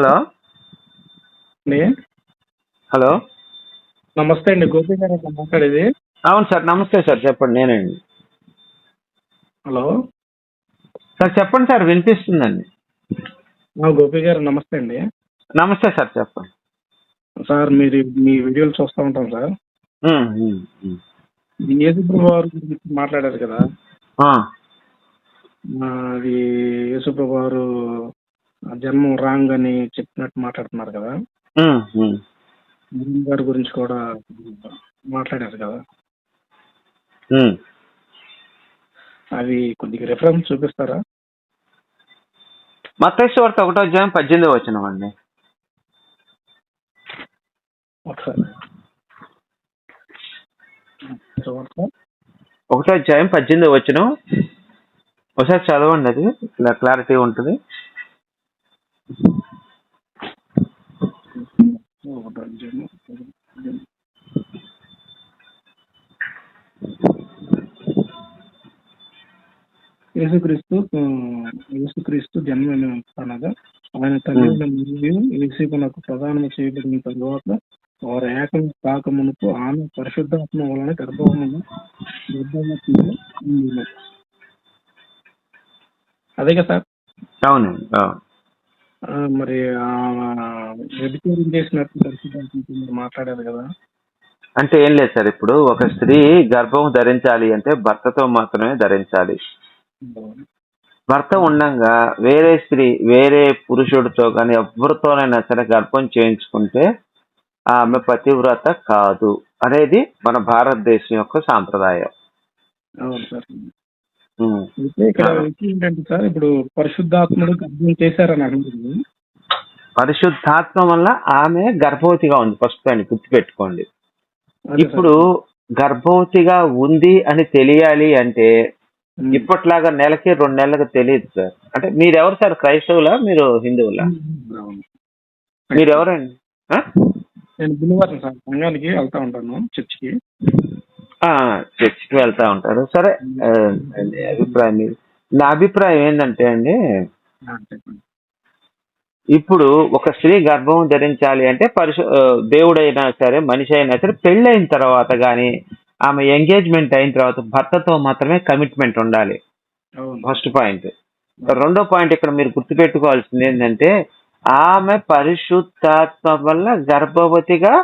Hello? అండి hello? నమస్తే అండి గోపి గారు మాట్లాడేది? అవును సార్ నమస్తే సార్ చెప్పండి నేనండి. హలో? సార్ చెప్పండి సార్ వినిపిస్తుందండి. గోపి గారు నమస్తే అండి. నమస్తే సార్ చెప్పండి. సార్ మీరు మీ వీడియోలు చూస్తూ ఉంటాం సార్. ఉమ్, ఉమ్, ఉమ్. ఈ యేసుప్రభు వారి గురించి మాట్లాడారు కదా? అది యేసుప్రభు వారు జన్మం రాంగ్ అని చెప్పినట్టు మాట్లాడుతున్నారు కదా. గారి గురించి కూడా మాట్లాడారు కదా. అవి కొద్దిగా రిఫరెన్స్ చూపిస్తారా? వార్త ఒకటో అధ్యాయం పద్దెనిమిది వచ్చినాం అండి. ఒకసారి. ఒకటో అధ్యాయం పద్దెనిమిది వచ్చిన ఒకసారి చదవండి అది ఇలా క్లారిటీ ఉంటుంది. యేసుక్రీస్తు యేసుక్రీస్తు జన్మ అనగా ఆయన తల్లి మరియు యేసుకునకు ప్రధానము చేయబడిన తరువాత వారు ఏకం కాకమునకు ఆమె పరిశుద్ధాత్మ వలన గర్భవమును గర్భవతిగా అదే కదా? సార్ అవునండి మరి వ్యభిచారం చేసినట్టు మాట్లాడారు కదా. అంటే ఏం లేదు సార్ ఇప్పుడు ఒక స్త్రీ గర్భం ధరించాలి అంటే భర్తతో మాత్రమే ధరించాలి. భర్త ఉండంగా వేరే స్త్రీ వేరే పురుషుడితో కానీ ఎవరితోనైనా సరే గర్భం చేయించుకుంటే ఆమె పతివ్రత కాదు. అనేది మన భారతదేశం యొక్క సాంప్రదాయం. అయితే ఇక్కడ విషయం ఏంటంటే సార్ ఇప్పుడు పరిశుద్ధాత్ముడు గర్భం చేశారని అంటుంది పరిశుద్ధాత్మ వల్ల ఆమె గర్భవతిగా ఉంది ఫస్ట్ అని గుర్తుపెట్టుకోండి. ఇప్పుడు గర్భవతిగా ఉంది అని తెలియాలి అంటే. ఇప్పట్లాగా నెలకి రెండు నెలలకు తెలియదు సార్ అంటే మీరెవరు సార్ క్రైస్తవులా మీరు హిందువులా అవును. మీరు ఎవరండి ఆ? నేను బుధవారం సార్ సంఘానికి వెళ్తా ఉంటాను చర్చికి చర్చికి వెళ్తా ఉంటారు. సరే అభిప్రాయం. నా అభిప్రాయం ఏంటంటే అండి ఇప్పుడు ఒక స్త్రీ గర్భం ధరించాలి అంటే పరిశు దేవుడైనా సరే మనిషి అయినా సరే పెళ్ళైన తర్వాత కానీ ఆమె ఎంగేజ్మెంట్ అయిన తర్వాత భర్తతో మాత్రమే కమిట్మెంట్ ఉండాలి. First point. రెండో పాయింట్ ఇక్కడ మీరు గుర్తుపెట్టుకోవాల్సింది ఏంటంటే ఆమె పరిశుద్ధాత్మ వల్ల గర్భవతిగా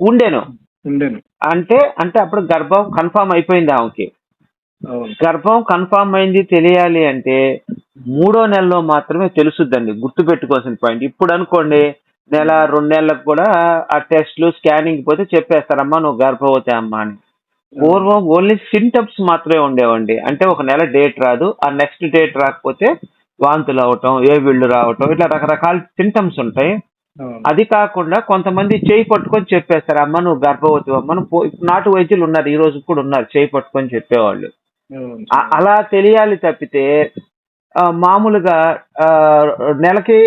ఉండెను. ఉండేను. అంటే అంటే అప్పుడు గర్భం కన్ఫామ్ అయిపోయింది ఆమెకి. గర్భం కన్ఫామ్ అయింది తెలియాలి అంటే మూడో నెలలో మాత్రమే తెలుసుద్దండి. గుర్తుపెట్టుకోవాల్సిన పాయింట్ ఇప్పుడు అనుకోండి నెల రెండు నెలలకు కూడా ఆ టెస్ట్లు స్కానింగ్ పోతే చెప్పేస్తారమ్మా నువ్వు గర్భవతి అమ్మా అని. పూర్వం ఓన్లీ సింటమ్స్ మాత్రమే ఉండేవండి. అంటే ఒక నెల డేట్ రాదు. ఆ నెక్స్ట్ డేట్ రాకపోతే వాంతులు అవటం ఏ వీళ్ళు రావటం ఇట్లా రకరకాల సింటమ్స్ ఉంటాయి. అది కాకుండా కొంతమంది చేయి పట్టుకొని చెప్పేస్తారు అమ్మ నువ్వు గర్భవతి అమ్మ నాటు వైద్యులు ఉన్నారు ఈ రోజు కూడా ఉన్నారు చేయి పట్టుకొని చెప్పేవాళ్ళు. అలా తెలియాలి తప్పితే మామూలుగా నెలకి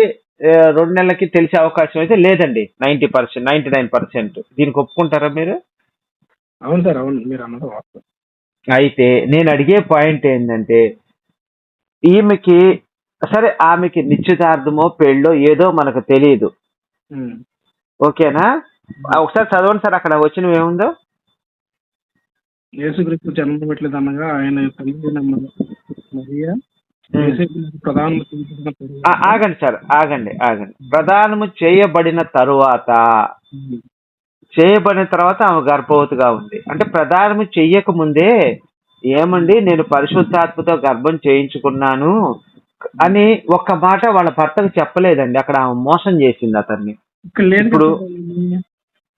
రెండు నెలలకి తెలిసే అవకాశం అయితే లేదండి ninety percent ninety nine percent. దీనికి ఒప్పుకుంటారా మీరు? అవును సార్ అవును మీరు అన్నది వాస్తవం. అయితే నేను అడిగే పాయింట్ ఏంటంటే ఈమెకి సరే ఆమెకి నిశ్చితార్థమో పెళ్ళో ఏదో మనకు తెలియదు. ఓకేనా? ఒకసారి చదవండి సార్ అక్కడ వచ్చినవి ఏముందో. యేసుక్రీస్తు జన్మ పెట్టలేదు అనగా ఆయన తల్లి మరియా? ఆగండి సార్ ఆగండి ఆగండి. ప్రధానము చేయబడిన తరువాత. చేయబడిన తర్వాత ఆమె గర్భవతిగా ఉంది. అంటే ప్రధానము చెయ్యక ముందే ఏమండి నేను పరిశుద్ధాత్మతో గర్భం చేయించుకున్నాను అని ఒక్క మాట వాళ్ళ భర్తకు చెప్పలేదండి. అక్కడ ఆమె మోసం చేసింది అతన్ని. ఇప్పుడు-.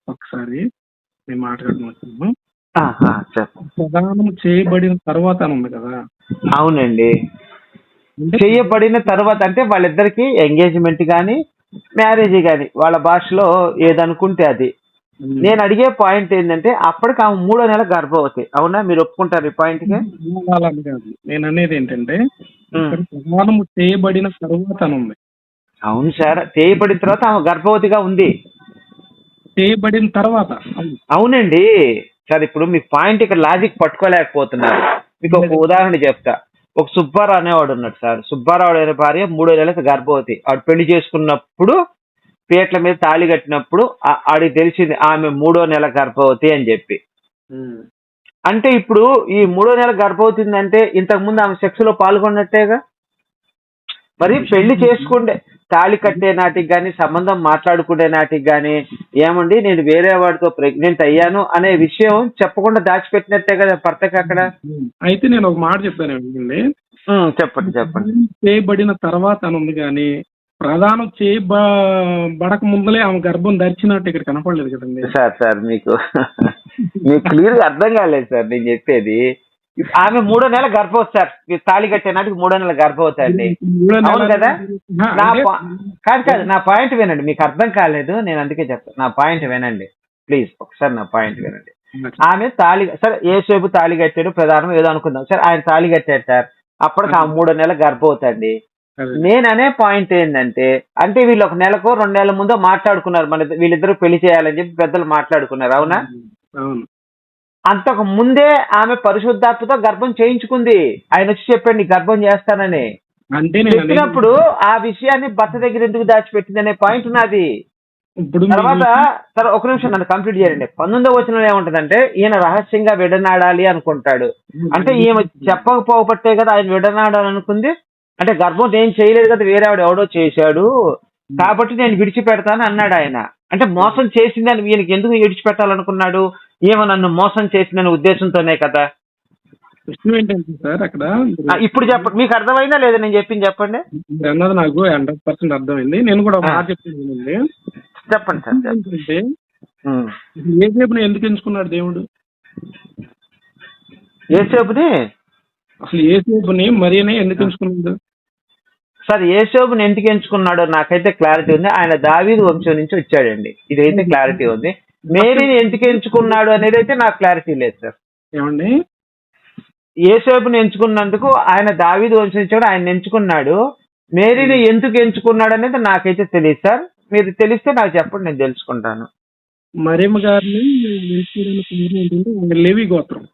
ఒకసారి నేను మాట్లాడుతున్నాను ప్రధానం చేయబడిన తర్వాత ఉంది కదా. అవునండి. చేయబడిన తర్వాత అంటే వాళ్ళిద్దరికి ఎంగేజ్మెంట్ కానీ మ్యారేజ్ కానీ వాళ్ళ భాషలో ఏదనుకుంటే అది. నేను అడిగే పాయింట్ ఏంటంటే అప్పటికి ఆమె మూడో నెల గర్భవతి. అవునా? మీరు ఒప్పుకుంటారు ఈ పాయింట్ నేను అనేది ఏంటంటే. ఇక్కడ ప్రధానము చేయబడిన తరువాత అని ఉంది అవును సార్ చేయబడిన తర్వాత ఆమె గర్భవతిగా ఉంది. చేయబడిన తర్వాత. అవును. అవునండి. సార్ ఇప్పుడు మీ పాయింట్ ఇక్కడ లాజిక్ పట్టుకోలేకపోతున్నారు. మీకు ఒక ఉదాహరణ చెప్తా. ఒక సుబ్బారావు అనేవాడు ఉన్నాడు సార్. సుబ్బారావు అనే భార్య మూడో నెలలకు గర్భవతి. ఆవిడ పెళ్ళి చేసుకున్నప్పుడు పీటల మీద తాళి కట్టినప్పుడు ఆ- ఆడికి తెలిసింది ఆమె మూడో నెల గర్భవతి అని చెప్పి. అంటే ఇప్పుడు ఈ మూడో నెల గర్భవతి అంటే ఇంతకు ముందు ఆమె సెక్స్లో పాల్గొన్నట్టేగా? మరి పెళ్ళి చేసుకుంటే తాళి కట్టే నాటికి గాని సంబంధం మాట్లాడుకునే నాటికి గాని ఏమండి నేను వేరే వాడితో ప్రెగ్నెంట్ అయ్యాను అనే విషయం చెప్పకుండా దాచిపెట్టినట్టే కదా భర్తకి అక్కడ? అయితే నేను ఒక మాట చెప్పాను చెప్పండి చెప్పండి. చేయబడిన తర్వాత అని ఉంది కానీ ప్రధానం చేయబడక ముందలే ఆమె గర్భం ధరిచినట్టు ఇక్కడ కనపడలేదు కదండి. సార్ సార్ మీకు మీకు క్లియర్గా అర్థం కాలేదు సార్ నేను చెప్పేది. ఆమె మూడో నెల గర్భవతి సార్ మీరు తాళి కట్టే నాటికి మూడో నెల గర్భవతి అండి అవును కదా? నా కాదు కాదు నా పాయింట్ వినండి మీకు అర్థం కాలేదు నేను అందుకే చెప్తాను నా పాయింట్ వినండి ప్లీజ్ ఒకసారి నా పాయింట్ వినండి. ఆమె తాళి సరే ఏసేపు తాళి కట్టాడు ప్రధానం ఏదో అనుకుందాం. సరే ఆయన తాళి కట్టాడు సార్ అప్పటికి ఆ మూడో నెల గర్భవతి అండి అదే. నేను అనే పాయింట్ ఏంటంటే అంటే వీళ్ళు ఒక నెలకు రెండు నెలల ముందో మాట్లాడుకున్నారు. మన వీళ్ళిద్దరూ పెళ్ళి చేయాలని చెప్పి పెద్దలు మాట్లాడుకున్నారు. అవునా? అవును. అంతకు ముందే ఆమె పరిశుద్ధాత్మతో గర్భం చేయించుకుంది. ఆయన వచ్చి చెప్పండి గర్భం చేస్తానని. చెప్పినప్పుడు ఆ విషయాన్ని భర్త దగ్గర ఎందుకు దాచిపెట్టింది అనే పాయింట్ నాది. తర్వాత తర్వాత ఒక నిమిషం నన్ను కంప్లీట్ చేయండి. పంతొమ్మిదో వచనంలో ఏముంటదంటే ఈయన రహస్యంగా విడనాడాలి అనుకుంటాడు. అంటే ఈమె చెప్పకపోబట్టే కదా ఆయన విడనాడాలి అనుకుంది అంటే గర్భం నేను చేయలేదు కదా వేరే ఆవిడ ఎవడో చేశాడు. కాబట్టి నేను విడిచిపెడతాను అన్నాడు ఆయన. అంటే మోసం చేసిందని ఈయనకి ఎందుకు విడిచిపెట్టాలనుకున్నాడు? ఈమె నన్ను మోసం చేసిందనే ఉద్దేశంతోనే కదా. విషయం ఏంటంటే సార్ అక్కడ ఇప్పుడు చెప్పండి మీకు అర్థమైందా లేదా నేను చెప్పింది చెప్పండి? అన్నది నాకు హండ్రెడ్ పర్సెంట్ అర్థమైంది. నేను కూడా ఒక మాట చెప్పింది చెప్పండి సార్ చెప్పండి. ఏంటంటే ఉమ్. ఏ సేపుని ఎందుకు ఎంచుకున్నాడు దేవుడు? ఏసేపుని అసలు ఏ సేపుని మరియనే ఎందుకు ఎంచుకున్నాడు? సార్ ఏసేపుని ఎందుకు ఎంచుకున్నాడో నాకైతే క్లారిటీ ఉంది. ఆయన దావీదు వంశం నుంచి వచ్చాడండి. ఇదైతే క్లారిటీ ఉంది. మేరీని ఎందుకు ఎంచుకున్నాడు అనేది అయితే నాకు క్లారిటీ లేదు సార్. ఏమండి? ఏసేపుని ఎంచుకున్నందుకు ఆయన దావీదు వంశం నుంచి కూడా ఆయన ఎంచుకున్నాడు. మేరీని ఎందుకు ఎంచుకున్నాడు అనేది నాకైతే తెలియదు సార్. మీరు తెలిస్తే నాకు చెప్పండి నేను తెలుసుకుంటాను. మరియమ్మ గారిని లేవి గోత్రం.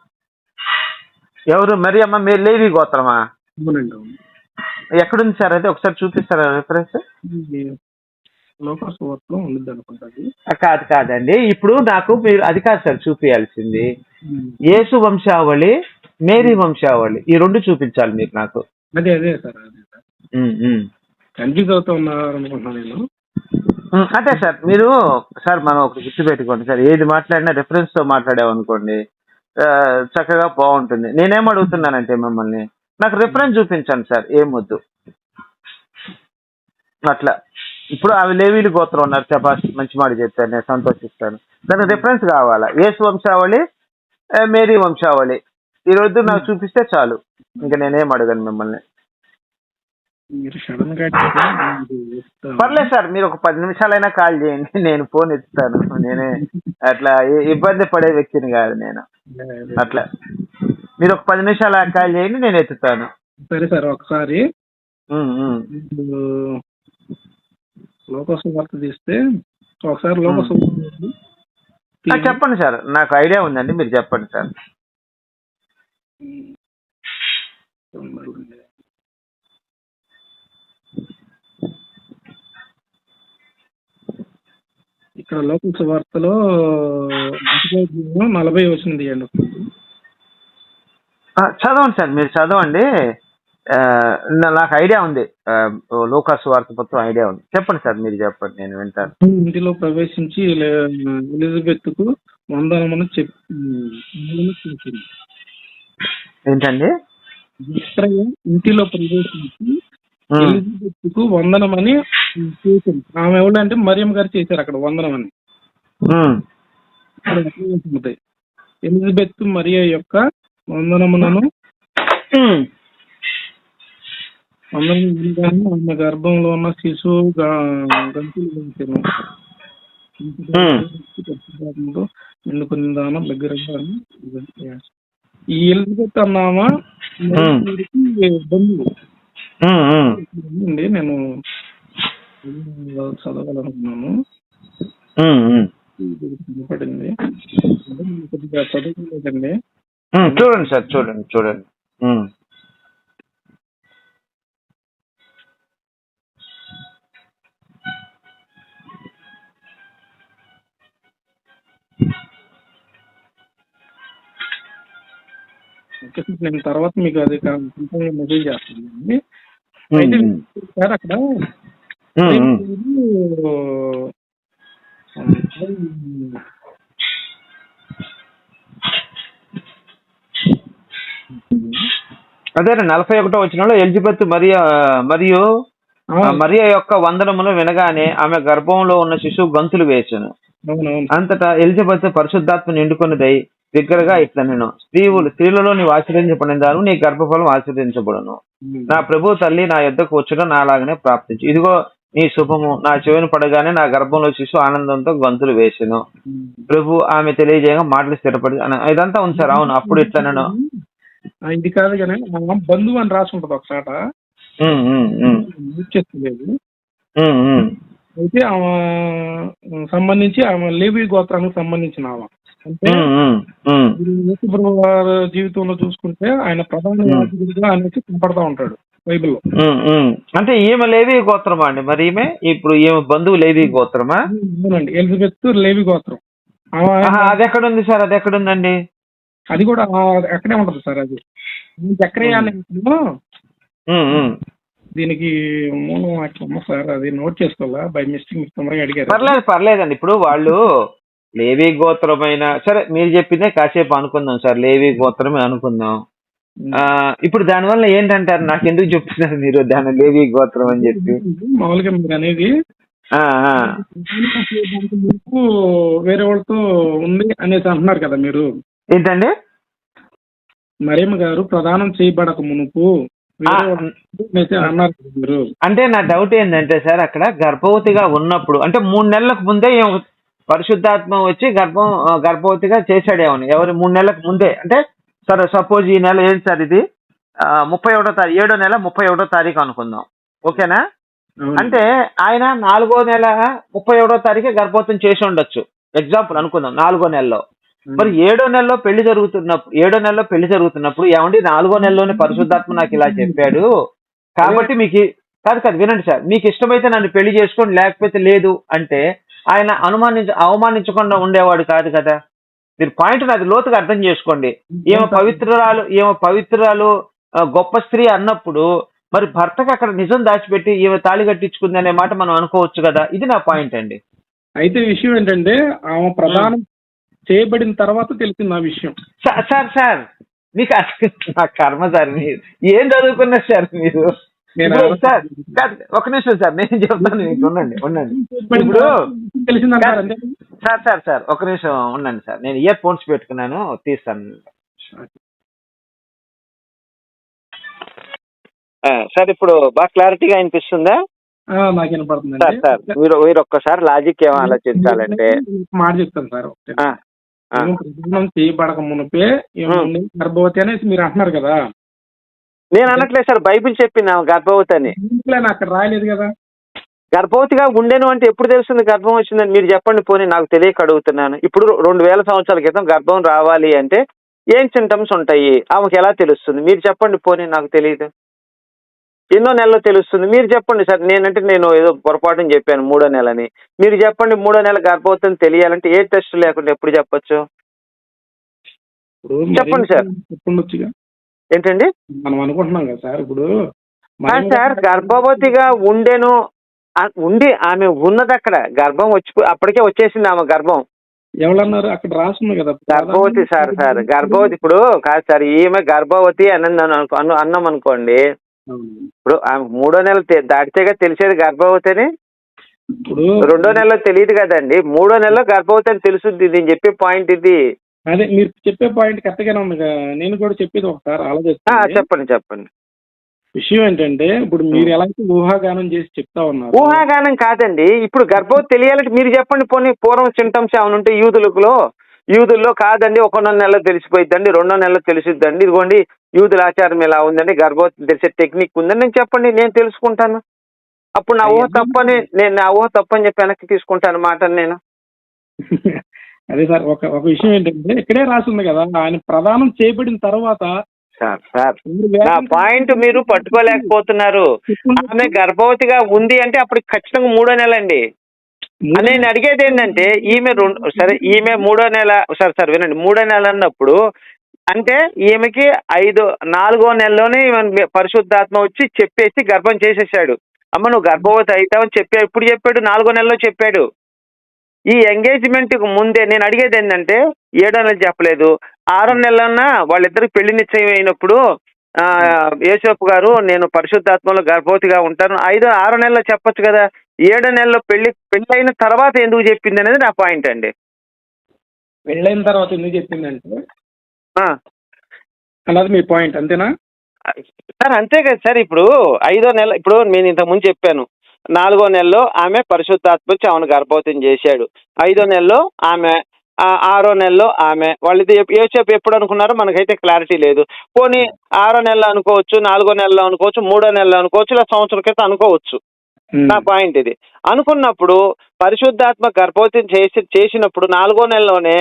ఎవరు? మరి అమ్మ మీరు లేవి గోత్రమా? అవునండి అవును. ఎక్కడుంది సార్ అయితే ఒకసారి చూపిస్తారా రిఫరెన్స్ ఉండిద్ది కాదు కాదండి. ఇప్పుడు నాకు మీరు అది కాదు సార్ చూపించాల్సింది యేసు వంశావళి మేరీ వంశావళి ఈ రెండు చూపించాలి మీరు నాకు. అదే అదే సార్ అదే సార్. ఉమ్, ఉమ్. కన్ఫ్యూజ్ అవుతా ఉన్నారు అనుకుంటున్నాను నేను. అదే సార్ మీరు సార్ మనం ఒక గుర్తు పెట్టుకోండి సార్. ఏది మాట్లాడినా రెఫరెన్స్తో మాట్లాడామనుకోండి ఆ, చక్కగా బాగుంటుంది. నేనేం అడుగుతున్నానంటే మిమ్మల్ని? నాకు రెఫరెన్స్ చూపించండి సార్ ఏం వద్దు. అట్లా. ఇప్పుడు అవి లేవీలు గోత్రం ఉన్నారు చపాస్ మంచి మాట చెప్పాను నేను సంతోషిస్తాను. దానికి రిఫరెన్స్ కావాలా? యేసు వంశావళి మేరీ వంశావళి. ఈ రోజు నాకు చూపిస్తే చాలు. ఇంకా నేనేం అడగను మిమ్మల్ని. చెప్తాను. పర్లేదు సార్ మీరు ఒక పది నిమిషాలైనా కాల్ చేయండి నేను ఫోన్ ఎత్తుతాను. నేనే అట్లా ఇబ్బంది పడే వ్యక్తిని కాదు నేను. అట్లా. మీరు ఒక పది నిమిషాలు కాల్ చేయండి నేను ఎత్తుతాను. సరే సార్ ఒకసారి. లోకస్ వార్త తీస్తే ఒకసారి లోకస్ ఆ, చెప్పండి సార్ నాకు ఐడియా ఉందండి మీరు చెప్పండి సార్. ఇక్కడ లోకల్ వార్తలో నలభై వచ్చింది అండి. ఆ, చదవండి సార్ మీరు చదవండి. నాకు ఐడియా ఉంది. లోకాసు వార్త మొత్తం ఐడియా ఉంది. చెప్పండి సార్ మీరు చెప్పండి నేను వింటాను. ఇంటిలో ప్రవేశించి ఎలిజబెత్కు వందనమని చెప్పి ఏంటండి? ఇంటిలో ప్రవేశించి ఎలిజబెత్కు వందనమని చేసింది ఆమె ఎవరంటే మరియం గారు చేశారు అక్కడ వందనమని. ఎలిజబెత్ మరియ యొక్క వందనములను ఉమ్, వందనం వినగానే ఆమె గర్భంలో ఉన్న శిశువు గంతులు నిండుకుని దానం దగ్గరగా ఈ ఎలిజబెత్ అన్నామా బంధువు. అండి. నేను చదవాలనుకున్నాను. నేను కొద్దిగా చదువుకోలేదండి. చూడండి సార్ చూడండి చూడండి. నేను తర్వాత మీకు అది మెసేజ్ చేస్తాను అయితే అక్కడ అదే అదే నలభై ఒకటో వచ్చిన ఎలిజబెత్ మరియా మరియు మరియ యొక్క వందనములు వినగానే ఆమె గర్భంలో ఉన్న శిశువు గంతులు వేసెను అంతటా ఎలిజబెత్ పరిశుద్ధాత్మ నిండుకొనిదై దగ్గరగా ఇట్లా నేను స్త్రీవులు స్త్రీలలో నీవు ఆశ్రయించబడినారు నీ గర్భఫలం ఆశ్రయించబడును నా ప్రభు తల్లి నా యొద్దకు వచ్చడం నాలాగనే ప్రాప్తించు. ఇదిగో నీ శుభము నా చెవిని పడగానే నా గర్భంలో శిశువు ఆనందంతో గంతులు వేసెను ప్రభు ఆమె తెలియజేయగా మాటలు స్థిరపడి ఇదంతా ఉంది సార్ అవును అప్పుడు ఇట్లా నేను ఇది కాదు కానీ మా బంధువు అని రాసి ఉంటుంది ఉమ్, ఉమ్. అయితే ఆమె సంబంధించి ఆమె లేవి గోత్రానికి సంబంధించిన ఆమె. అంటే యేసుప్రభు వారి జీవితంలో చూసుకుంటే ఆయన ప్రధాన యాజకుడిగా అనేసి కనపడతా ఉంటాడు బైబిల్లో. అంటే ఈమె లేవి గోత్రమా అండి మరి ఈమె? ఇప్పుడు ఈమె బంధువు లేవి గోత్రమా? అవునండి ఎలిజబెత్ లేవి గోత్రం. అది ఎక్కడుంది సార్? అది ఎక్కడుందండి? అది కూడా అక్కడే ఉంటుంది సార్ అది. ఉమ్. దీనికి మూలం వాక్యం సార్ అది నోట్ చేసుకోవాలా? బై మిస్టేక్ మీకు తొందరగా అడిగారు. పర్లేదు పర్లేదండి. ఇప్పుడు వాళ్ళు లేవి గోత్రమైన సరే మీరు చెప్పిందే కాసేపు అనుకుందాం సార్. లేవి గోత్రమే అనుకుందాం. ఇప్పుడు దానివల్ల ఏంటంటారు? నాకు ఎందుకు చెప్తున్నారు మీరు దాని లేవి గోత్రం అని చెప్పి? మామూలుగా మీరు అనేది వేరే వాళ్ళతో ఉంది అనేసి అంటున్నారు కదా మీరు. ఏంటండి? మరేమ గారు ప్రదానం చేయబడక మునుపు ఆ, వేరే వాళ్ళతో అనేసి అన్నారు కదా మీరు. అంటే నా డౌట్ ఏంటంటే సార్ అక్కడ గర్భవతిగా ఉన్నప్పుడు అంటే మూడు నెలలకు ముందే ఈమె పరిశుద్ధాత్మ వచ్చి గర్భం ఆ, గర్భవతిగా చేశాడేమని ఎవరు మూడు నెలలకు ముందే? అంటే సరే సపోజ్ ఈ నెల ఏంటి సార్ ఇది? ఆ, ముప్పై ఒకటో తారీఖు ఏడో నెల ముప్పై ఒకటో తారీఖు అనుకుందాం. ఓకేనా? అవును. అంటే ఆయన నాలుగో నెల ముప్పై ఒకటో తారీఖే గర్భవతం చేసి ఉండొచ్చు. ఎగ్జాంపుల్ అనుకుందాం నాలుగో నెలలో. మరి ఏడో నెలలో పెళ్ళి జరుగుతున్నప్పుడు ఏడో నెలలో పెళ్ళి జరుగుతున్నప్పుడు ఏమండి? నాలుగో నెలలోనే పరిశుద్ధాత్మ నాకు ఇలా చెప్పాడు. కాబట్టి మీకు కాదు కాదు వినండి సార్. మీకు ఇష్టమైతే నన్ను పెళ్ళి చేసుకోండి లేకపోతే లేదు అంటే ఆయన అనుమానించ అవమానించకుండా ఉండేవాడు కాదు కదా? మీరు పాయింట్ అది లోతుగా అర్థం చేసుకోండి. ఈమె పవిత్రురాలు ఈమె పవిత్రురాలు గొప్ప స్త్రీ అన్నప్పుడు మరి భర్తకు అక్కడ నిజం దాచిపెట్టి ఈమె తాళి కట్టించుకుంది అనే మాట మనం అనుకోవచ్చు కదా? ఇది నా పాయింట్ అండి. అయితే విషయం ఏంటంటే ఆమె ప్రదానం చేయబడిన తర్వాత తెలిసింది ఆ విషయం. సార్ సార్ సార్ మీకు నా కర్మ సార్ మీరు. ఏం చదువుకున్నారు సార్ మీరు? సార్ ఒక నిమిషం సార్ నేను చెప్తాను మీకు ఉండండి ఉండండి. ఇప్పుడు సార్ సార్ సార్ ఒక నిమిషం ఉండండి సార్ నేను ఇయర్ ఫోన్స్ పెట్టుకున్నాను తీస్తాను. సార్ ఇప్పుడు బాగా క్లారిటీగా అనిపిస్తుందా ఆ, నాకు వినపడుతుందండి. సార్ సార్ మీరు మీరు ఒక్కసారి లాజిక్ ఏమో ఆలోచించాలంటే. మాట చెప్తాను సార్ ప్రదానం చేయబడక మునిపే గర్భవతి అనేసి మీరు అంటున్నారు కదా. నేను అనట్లేదు సార్ బైబిల్ చెప్పింది ఆమె గర్భవతి అని. అక్కడ రాయలేదు కదా? గర్భవతిగా ఉండేను అంటే ఎప్పుడు తెలుస్తుంది గర్భం వచ్చిందని? మీరు చెప్పండి పోనీ నాకు తెలియక అడుగుతున్నాను. ఇప్పుడు రెండు వేల సంవత్సరాల క్రితం గర్భం రావాలి అంటే ఏం సింటమ్స్ ఉంటాయి? ఆమెకు ఎలా తెలుస్తుంది? మీరు చెప్పండి పోనీ నాకు తెలియదు. ఎన్నో నెలలో తెలుస్తుంది. మీరు చెప్పండి సార్ నేనంటే నేను ఏదో పొరపాటుని చెప్పాను మూడో నెలని. మీరు చెప్పండి మూడో నెల గర్భవతిని తెలియాలంటే ఏ టెస్ట్ లేకుండా ఎప్పుడు చెప్పొచ్చు? చెప్పండి సార్. ఏంటండి? మనం అనుకుంటున్నాం కదా సార్ ఇప్పుడు సార్ గర్భవతిగా ఉండేను. ఉండి ఆమె ఉన్నది అక్కడ. గర్భం వచ్చి అప్పటికే వచ్చేసింది ఆమె గర్భం. ఎవరన్నారు అక్కడ రాస్తుంది కదా. గర్భవతి సార్ సార్. గర్భవతి ఇప్పుడు కాదు సార్ ఈమె గర్భవతి అని అను అను- అన్నాం అనుకోండి. ఇప్పుడు ఆమె మూడో నెల దాటితేగా తెలిసేది గర్భవతి అని ఇప్పుడు రెండో నెలలో తెలియదు కదండి. మూడో నెలలో గర్భవతి అని తెలుసుద్ది. నేను చెప్పే పాయింట్ ఇది. అదే మీరు చెప్పే పాయింట్ కరెక్ట్ గానే ఉంది. నేను కూడా చెప్పేది ఒకసారి ఆ, ఆలోచిస్తాను చెప్పండి చెప్పండి. విషయం ఏంటంటే ఇప్పుడు మీరు ఎలా అయితే ఊహాగానం చేసి చెప్తా ఉన్నారు? ఊహాగానం కాదండి. ఇప్పుడు గర్భవతి తెలియాలంటే మీరు చెప్పండి పోనీ పూర్వం సింటమ్స్ ఏమైనా ఉంటే యూదులలో యూదుల్లో కాదండి ఒకనో నెలలో తెలిసిపోయిద్దండి రెండో నెలలో తెలిసిద్దండి. ఇదిగోండి యూదుల ఆచారం ఇలా ఉందండి గర్భవతి తెలిసే టెక్నిక్ ఉందని నేను చెప్పండి నేను తెలుసుకుంటాను. అప్పుడు నా ఊహ తప్పని నేను నా ఊహ తప్పని చెప్పి వెనక్కి తీసుకుంటాను మాట నేను. అదే సార్ ఒక ఒక విషయం ఏంటంటే ఇక్కడే రాసింది కదా ఆయన ప్రదానం చేయబడిన తర్వాత సార్ సార్ నా పాయింట్ మీరు పట్టుకోలేకపోతున్నారు. ఆమె గర్భవతిగా ఉంది అంటే అప్పుడు ఖచ్చితంగా మూడో నెల అండి. నేను అడిగేది ఏంటంటే ఈమె రెండు సరే ఈమె మూడో నెల సరే సార్ వినండి మూడో నెల అన్నప్పుడు అంటే ఈమెకి ఐదు నాలుగో నెలలోనే ఈమె పరిశుద్ధాత్మ వచ్చి చెప్పేసి గర్భం చేసేసాడు. అమ్మ నువ్వు గర్భవతి అవుతావని చెప్పాడు ఇప్పుడు చెప్పాడు? నాలుగో నెలలో చెప్పాడు. ఈ ఎంగేజ్మెంట్ ముందే నేను అడిగేది ఏంటంటే ఏడో నెల చెప్పలేదు. ఆరో నెలలన్నా వాళ్ళిద్దరికి పెళ్ళి నిశ్చయం అయినప్పుడు ఆ, యేసోపు గారు నేను పరిశుద్ధాత్మలో గర్భవతిగా ఉంటాను. ఐదో ఆరో నెలలో చెప్పొచ్చు కదా. ఏడో నెలలో పెళ్ళి అయిన తర్వాత ఎందుకు చెప్పింది అనేది నా పాయింట్ అండి. పెళ్ళైన తర్వాత ఎందుకు చెప్పిందంటే? అన్నది మీ పాయింట్ అంతేనా? సార్ అంతే కదా సార్ ఇప్పుడు ఐదో నెల ఇప్పుడు నేను ఇంతకుముందు చెప్పాను. నాలుగో నెలలో ఆమె పరిశుద్ధాత్మ వచ్చి ఆమెను గర్భవతిని చేశాడు. ఐదో నెలలో ఆమె ఆరో నెలలో ఆమె వాళ్ళది ఏ చెప్పు ఎప్పుడు అనుకున్నారో మనకైతే క్లారిటీ లేదు. పోనీ ఆరో నెలలో అనుకోవచ్చు నాలుగో నెలలో అనుకోవచ్చు మూడో నెలలో అనుకోవచ్చు ఇలా సంవత్సరం క్రితం అనుకోవచ్చు. నా పాయింట్ ఇది. అనుకున్నప్పుడు పరిశుద్ధాత్మ గర్భవతిని చేసి చేసినప్పుడు నాలుగో నెలలోనే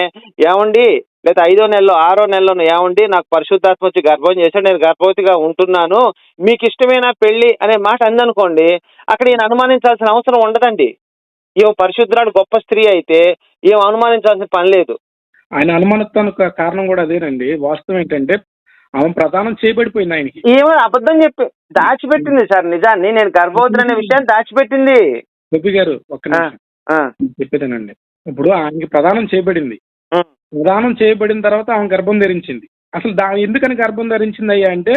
ఏమండి లేదా ఐదో నెలలో ఆరో నెలలోనే ఏమండి నాకు పరిశుద్ధాత్మ వచ్చి గర్భం చేశాడు నేను గర్భవతిగా ఉంటున్నాను మీకు ఇష్టమైన పెళ్ళి అనే మాట అందనుకోండి అక్కడ ఈయన అనుమానించాల్సిన అవసరం ఉండదండి. ఈమె పరిశుద్ధురాలు గొప్ప స్త్రీ అయితే ఈమె అనుమానించాల్సిన పని లేదు. ఆయన అనుమానిస్తానికి కారణం కూడా అదేనండి. వాస్తవం ఏంటంటే ఆమె ప్రదానం చేయబడిపోయింది ఆయనకి. ఈమె అబద్ధం చెప్పి దాచిపెట్టింది సార్ నిజాన్ని. నేను గర్భవతి అనే విషయాన్ని దాచిపెట్టింది. గోపి గారు ఒక్క ఆ, చెప్పేదేనండి. ఇప్పుడు ఆయనకి ప్రదానం చేయబడింది. ఉం. ప్రదానం చేయబడిన తర్వాత ఆమె గర్భం ధరించింది. అసలు దా ఎందుకని గర్భం ధరించింది అయ్యా అంటే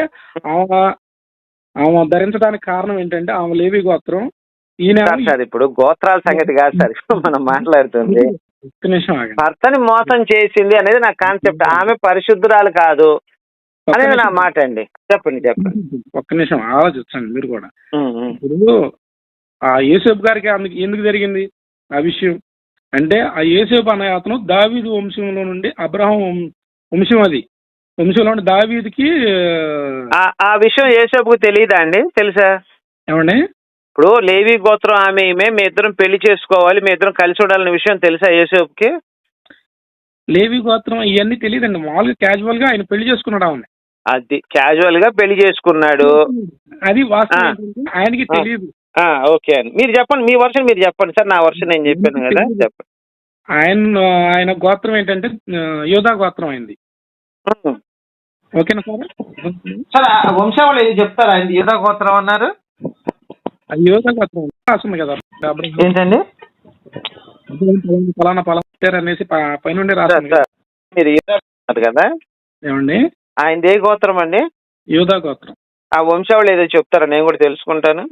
ఆమె ఆమె ధరించడానికి కారణం ఏంటంటే ఆమె లేవి గోత్రం. ఈయన సార్ ఇప్పుడు గోత్రాల సంగతి కాదు సార్ ఇప్పుడు మనం మాట్లాడుతుంది. భర్తని మోసం చేసింది అనేది నా కాన్సెప్ట్. ఆమె పరిశుద్ధురాలు కాదు. అనేది నా. మాట అండి చెప్పండి చెప్పండి. ఒక్క నిమిషం ఆలోచించండి మీరు కూడా. ఇప్పుడు ఆ యేసేపు గారికి అందుకు ఎందుకు జరిగింది ఆ విషయం? అంటే ఆ యేసేపు అనే అతను దావీదు వంశంలో నుండి అబ్రహం వంశం అది. వంశంలో నుండి దావీదుకి ఆ ఆ విషయం యేసోపుకు తెలియదా అండి? తెలుసా? ఏమండి? ఇప్పుడు లేవి గోత్రం ఆమె ఈమె మీ ఇద్దరం పెళ్ళి చేసుకోవాలి మీ ఇద్దరం కలిసి ఉండాలనే విషయం తెలుసా యేసోపుకి లేవి గోత్రం ఇవన్నీ తెలియదండి మామూలుగా క్యాజువల్గా ఆయన పెళ్ళి చేసుకున్నాడు ఆమె అది క్యాజువల్గా పెళ్ళి చేసుకున్నాడు. అది వాస్తవం ఆ. ఏంటంటే ఆయనకి ఆ. తెలియదు ఆ ఓకే అండి. మీరు చెప్పండి మీ వర్షన్ మీరు చెప్పండి సార్ నా వర్షన్ నేను చెప్పాను కదా చెప్పండి. ఆయన ఆయన గోత్రం ఏంటంటే ఆ, యోధా గోత్రం అయింది. ఓకేనా సార్? సార్ ఆ వంశావళి ఏది చెప్తారా? ఆయన యూదా గోత్రం అన్నారు. ఆ యోధా గోత్రం. రాస్తుంది కదా. అబ్రహం ఏంటండి? పలానా పలానా పేరు అనేసి ప- పైనుండి సార్ రాస్తుంది సార్ మీరు యూదా కదా? ఏమండి? ఆయన ఏ గోత్రం అండి? యోధా గోత్రం. ఆ వంశావళి ఏదో చెప్తారా? నేను కూడా తెలుసుకుంటాను.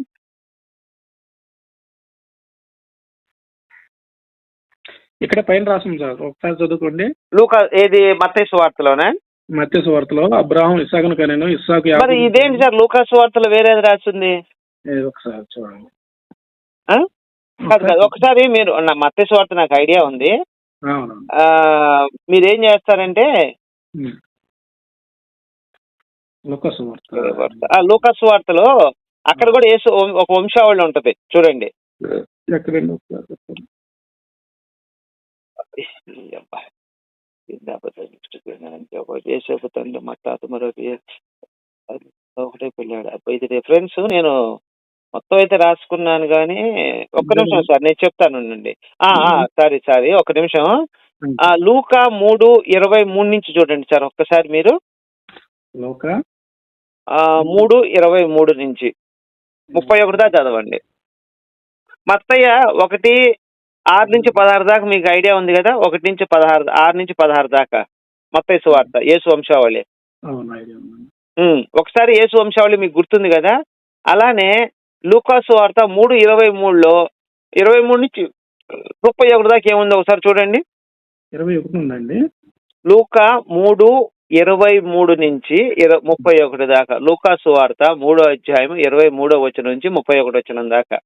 ఇక్కడ పైన రాసింది సార్. ఒకసారి చదువుకోండి. లూకా ఏది మత్తయి వార్తలోనా మత్స్య సువార్తలో అబ్రాహం ఇస్సాకును కనేను ఇస్సాకు మరి ఇదేంటి సార్? లూకాస్ వార్తలో వేరేది రాసింది? ఒకసారి చూడండి. ఒకసారి మీరు నా మత్తయి వార్త నాకు ఐడియా ఉంది. మీరేం చేస్తారంటే ఉమ్. లూకా సువార్త ఆ లూకాస్ వార్తలో అక్కడ కూడా యేసు ఒక వంశావళి ఉంటది. చూడండి. తండ్రి మరొక ఒకటే పిల్లాడు అబ్బా, ఇది రిఫరెన్స్ నేను మొత్తం అయితే రాసుకున్నాను కానీ ఒక్క నిమిషం సార్ నేను చెప్తాను ఉండండి. ఆ ఆ, సారీ సారీ ఒక నిమిషం. ఆ లూకా మూడు ఇరవై మూడు నుంచి చూడండి సార్ ఒక్కసారి మీరు. లూకా? ఆ మూడు ఇరవై మూడు నుంచి. ముప్పై ఒకటి దాకా చదవండి. మత్తయ్య ఒకటి ఆరు నుంచి పదహారు దాకా మీకు ఐడియా ఉంది కదా ఒకటి నుంచి పదహారు ఆరు నుంచి పదహారు దాకా. మత్తయ్య సువార్త యేసు వంశావళి. అవును ఐడియా ఉందండి. ఉమ్, ఒకసారి యేసు వంశావళి మీకు గుర్తుంది కదా అలానే లూకాసు వార్త మూడు ఇరవై మూడులో ఇరవై మూడు నుంచి ముప్పై ఒకటి దాకా ఏముందో ఒకసారి చూడండి. ఇరవై ఒకటి ఉందండి. లూకా మూడు ఇరవై మూడు నుంచి ఇర ముప్పై ఒకటి దాకా. లూకాసు వార్త మూడో అధ్యాయం ఇరవై మూడో వచ్చిన నుంచి ముప్పై ఒకటి వచ్చిన దాకా.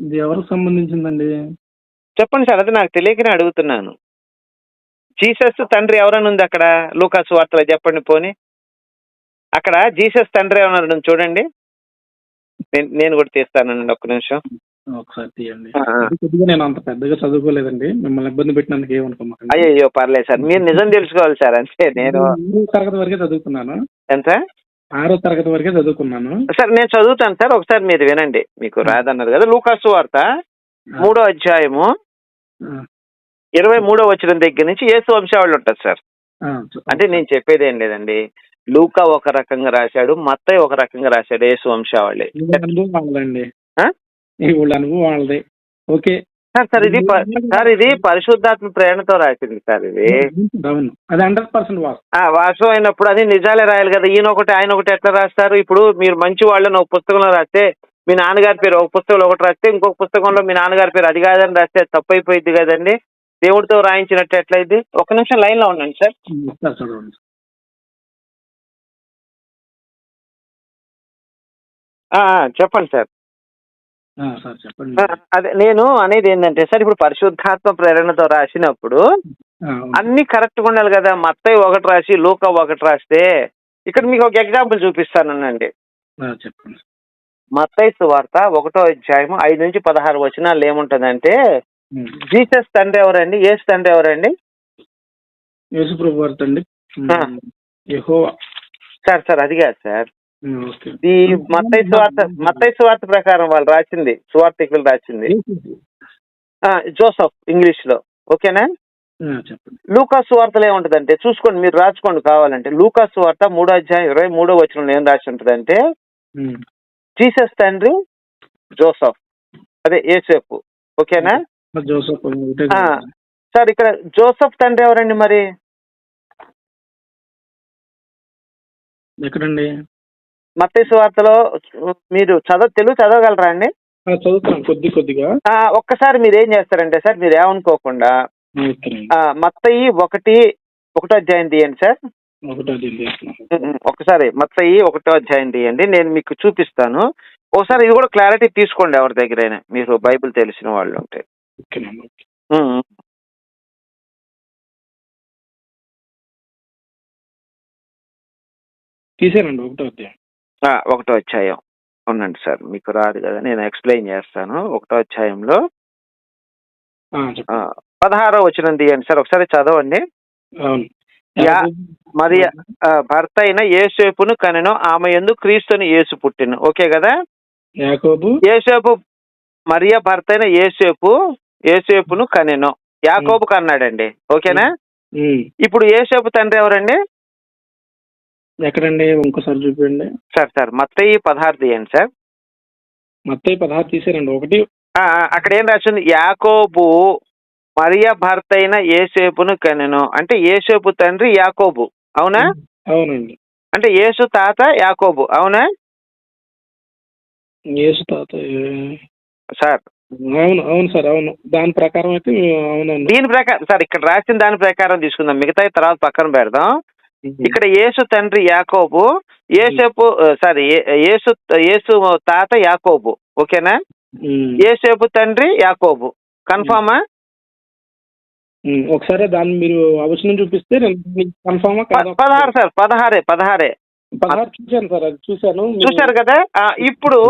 ఇది ఎవరికి సంబంధించిందండి? చెప్పండి సార్ అది నాకు తెలియకనే అడుగుతున్నాను. జీసస్ తండ్రి ఎవరైనా ఉంది అక్కడ? లూకాసు వార్తలో చెప్పండి పోని. అక్కడ జీసస్ తండ్రి ఎవరైనా ఉంది చూడండి. నేను నేను కూడా తీస్తానండి ఒక్క నిమిషం. ఒకసారి తీయండి. ఆ, ఆ. అది కొద్దిగా నేను అంత పెద్దగా చదువుకోలేదండి. మిమ్మల్ని ఇబ్బంది పెట్టినందుకు ఏమనుకోమాకండి. అయ్యో పర్లేదు సార్. మీరు నిజం తెలుసుకోవాలి సార్ అంతే. నేను తరగతి వరకే చదువుకున్నాను ఎంత? ఆరో తరగతి వరకే చదువుకున్నాను. సార్ నేను చదువుతాను సార్ ఒకసారి మీరు వినండి. మీకు రాదన్నారు కదా లూకాసు వార్త మూడో అధ్యాయము ఇరవై మూడో వచ్చిన దగ్గర నుంచి యేసు వంశావళి ఉంటుంది సార్. అంటే నేను చెప్పేది ఏం లేదండి. లూకా ఒక రకంగా రాశాడు మత్తయ్య ఒక రకంగా రాశాడు యేసు వంశావళి అనుభవం వాళ్ళది. ఓకే. సార్ సార్ ఇది సార్ ఇది పరిశుద్ధాత్మ ప్రేరణతో రాసింది సార్ ఇది. అవును. అది హండ్రెడ్ పర్సెంట్ వాస్తవం. ఆ వాస్తవం అయినప్పుడు అది నిజాలే రాయాలి కదా. ఈయన ఒకటి ఆయన ఒకటి ఎట్లా రాస్తారు? ఇప్పుడు మీరు మంచి వాళ్ళని ఒక పుస్తకంలో రాస్తే మీ నాన్నగారి పేరు ఒక పుస్తకంలో ఒకటి రాస్తే ఇంకొక పుస్తకంలో మీ నాన్నగారి పేరు అది కాదని రాస్తే తప్పు అయిపోయింది కదండి. దేవుడితో రాయించినట్టు ఎట్లయింది ఒక నిమిషం లైన్లో ఉండండి సార్. చెప్పండి సార్. సార్ చెప్పండి. ఆ, అదే నేను అనేది ఏంటంటే సార్ ఇప్పుడు పరిశుద్ధాత్మ ప్రేరణతో రాసినప్పుడు. అన్ని కరెక్ట్గా ఉండాలి కదా. మత్తయ్య ఒకటి రాసి లూకా ఒకటి రాస్తే ఇక్కడ మీకు ఒక ఎగ్జాంపుల్ చూపిస్తానండి చెప్పండి. మత్తయ్య వార్త ఒకటో అధ్యాయం ఐదు నుంచి పదహారు వచనాలు ఏముంటుందంటే. జీసస్ తండ్రి ఎవరండి? ఏసు తండ్రి ఎవరండి? యేసుప్రభు వార్త అండి సార్ సార్ అది కాదు సార్. ఈ మత్తయ్య సువార్త సువార్త ప్రకారం వాళ్ళు రాసింది సువార్థికులు రాసింది. జోసఫ్ ఇంగ్లీష్లో ఓకేనా చెప్పండి. లూకా సువార్తలో ఏముంటదంటే చూసుకోండి మీరు రాసుకోండి కావాలంటే. లూకా సువార్త మూడో అధ్యాయం ఇరవై మూడో వచనంలో ఏం రాసి ఉంటుందంటే. జీసస్ తండ్రి జోసఫ్ అదే ఏసేపు ఓకేనా? జోసఫ్. సార్ ఇక్కడ జోసఫ్ తండ్రి ఎవరండి మరి? ఎక్కడండి? మత్తయి సువార్తలో మీరు చదవ తెలుగు చదవగలరా అండి? ఆ, చదువుతున్నాను కొద్ది కొద్దిగా. ఒక్కసారి మీరు ఏం చేస్తారంటే సార్ మీరు ఏమనుకోకుండా మత్తయి ఒకటి ఒకటో అధ్యాయం తీయండి సార్. ఒకసారి మత్తయి ఒకటో అధ్యాయం తీయండి నేను మీకు చూపిస్తాను. ఒకసారి ఇది కూడా క్లారిటీ తీసుకోండి ఎవరి దగ్గరైనా మీరు బైబిల్ తెలిసిన వాళ్ళు ఉంటే. తీసానండి ఒకటో అధ్యాయం. ఒకటో అధ్యాయం. ఉండండి సార్ మీకు రాదు కదా నేను ఎక్స్ప్లెయిన్ చేస్తాను. ఒకటో అధ్యాయంలో పదహారో వచ్చిన తీయండి సార్ ఒకసారి చదవండి. మరి భర్త అయిన ఏసేపును కనెను ఆమె ఎందు క్రీస్తుని యేసు పుట్టిను. ఓకే కదా? ఏసేపు మరియ భర్త అయిన ఏసేపు ఏసేపును కనెను. యాకోబు కన్నాడండి ఓకేనా. ఇప్పుడు ఏసేపు తండ్రి ఎవరండి? ఎక్కడండి? ఇంకోసారి చూపించండి సార్ సార్ మత్తయి పదహారు తీయండి సార్. మొత్తం పదహారు తీసారండి. ఒకటి అక్కడ ఏం రాసింది? యాకోబు మరియ భర్త అయిన ఏసేపును కనెను. అంటే ఏసేపు తండ్రి యాకోబు. అవునా? అవునండి. అంటే యేసు తాత యాకోబు. అవునా? యేసు తాత సార్. అవును అవును సార్ అవును. దాని ప్రకారం అయితే అవునండి. దీని ప్రకారం సార్ ఇక్కడ రాసిన దాని ప్రకారం తీసుకుందాం. మిగతా తర్వాత పక్కన పెడదాం. ఇక్కడ యేసు తండ్రి యాకోబు ఏసేపు సారీ యేసు యేసు తాత యాకోబు ఓకేనా. ఏసేపు తండ్రి యాకోబు. కన్ఫామా. ఒకసారి దాన్ని మీరు అవసరం చూపిస్తే కన్ఫామా పదహారు సార్ పదహారే పదహారే. పదహారు చూశాను సార్ అది చూశాను. చూశారు కదా? ఇప్పుడు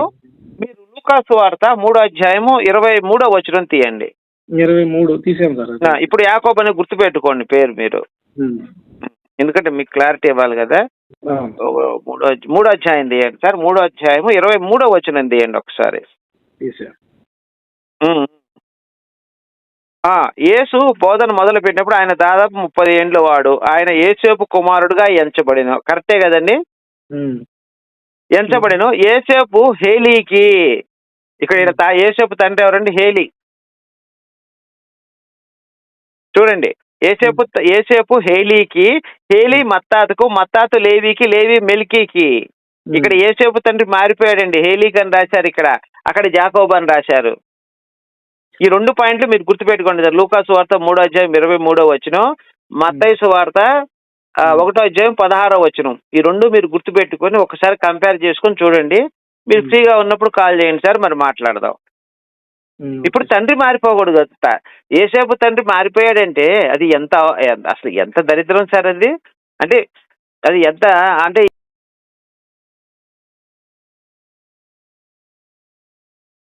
మీరు లూకాసు వార్త మూడో అధ్యాయము ఇరవై మూడో వచనం తీయండి. ఇరవై మూడు తీసాను సార్ ఇప్పుడు యాకోబు అని గుర్తుపెట్టుకోండి పేరు మీరు. ఎందుకంటే మీకు క్లారిటీ ఇవ్వాలి కదా. మూడో మూడో అధ్యాయం తీయండి సార్. మూడో అధ్యాయము ఇరవై మూడో వచనం తీయండి ఒకసారి. యేసు బోధన మొదలు పెట్టినప్పుడు ఆయన దాదాపు ముప్పై ఏండ్ల వాడు. ఆయన ఏసేపు కుమారుడుగా ఎంచబడిన. కరెక్టే కదండి. ఎంచబడిన. ఏసేపు హేలీకి. ఇక్కడ ఏసేపు తండ్రి ఎవరండి? హేలీ. చూడండి. ఏసేపు ఏసేపు హేలీకి హేలీ మత్తాతుకు మత్తాతు లేవికి లేవి మెల్కీకి. ఇక్కడ ఏసేపు తండ్రి మారిపోయాడండి. హేలీకి అని రాశారు ఇక్కడ. అక్కడ జాకోబ్ అని రాశారు. ఈ రెండు పాయింట్లు మీరు గుర్తుపెట్టుకోండి సార్. లూకాసు వార్త మూడో అధ్యాయం ఇరవై మూడో వచ్చిన మత్తైసు వార్త ఒకటో అధ్యాయం పదహారో వచ్చిన ఈ రెండు మీరు గుర్తుపెట్టుకొని ఒకసారి కంపేర్ చేసుకొని చూడండి. మీరు. ఫ్రీగా ఉన్నప్పుడు కాల్ చేయండి సార్ మరి మాట్లాడదాం. ఇప్పుడు తండ్రి మారిపోకూడదు ఏసేపు తండ్రి మారిపోయాడంటే అది ఎంత అసలు ఎంత దరిద్రం సార్ అది? అంటే అది ఎంత అంటే